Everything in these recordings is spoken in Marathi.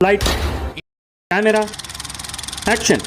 लाइट कॅमेरा ॲक्शन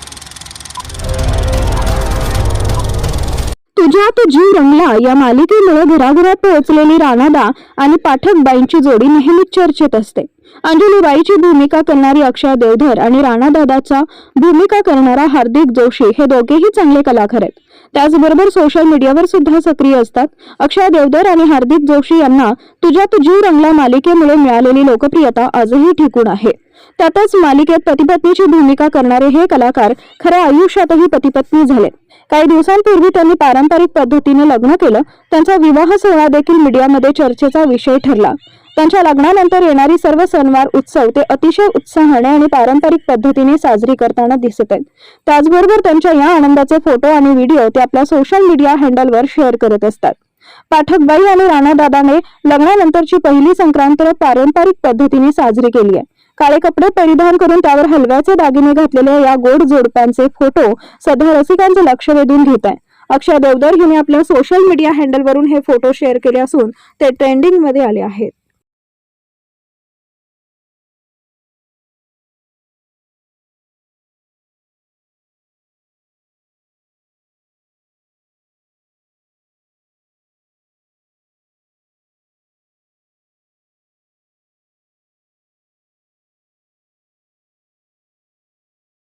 तुझ्यात जीव रंगला या मालिकेमुळे घराघरात पोहोचलेली राणादा आणि पाठकबाईंची जोडी नेहमीच चर्चेत असते. अंजलीबाईची भूमिका करणारी अक्षय देवधर आणि राणादादाचा भूमिका करणारा हार्दिक जोशी हे दोघेही चांगले कलाकार आहेत. त्याचबरोबर सोशल मीडियावर सुद्धा सक्रिय असतात. अक्षय देवधर आणि हार्दिक जोशी यांना तुझ्यात जीव रंगला मालिकेमुळे मिळालेली लोकप्रियता आजही टिकून आहे. त्यातच मालिकेत पतीपत्नीची भूमिका करणारे हे कलाकार खऱ्या आयुष्यातही पतीपत्नी झाले. काही दिवसांपूर्वी त्यांनी पारंपरिक पद्धतीने लग्न केलं. त्यांचा विवाह सोहळा देखील मीडियामध्ये चर्चेचा विषय ठरला. त्यांच्या लग्नानंतर येणारी सर्व सणवार उत्सव ते अतिशय उत्साहाने आणि पारंपरिक पद्धतीने साजरी करताना दिसत आहेत. त्याचबरोबर त्यांच्या या आनंदाचे फोटो आणि व्हिडिओ ते आपल्या सोशल मीडिया हँडलवर शेअर करत असतात. पाठकबाई आणि राणादादाने लग्नानंतरची पहिली संक्रांत पारंपरिक पद्धतीने साजरी केली आहे. काळे कपडे परिधान करून त्यावर हलव्याचे दागिने घातलेल्या या गोड जोडप्यांचे फोटो सध्या रसिकांचे लक्ष वेधून घेत आहे अक्षय देवधर हिने आपल्या सोशल मीडिया हँडलवरून हे फोटो शेअर केले असून ते ट्रेंडिंगमध्ये आले आहेत.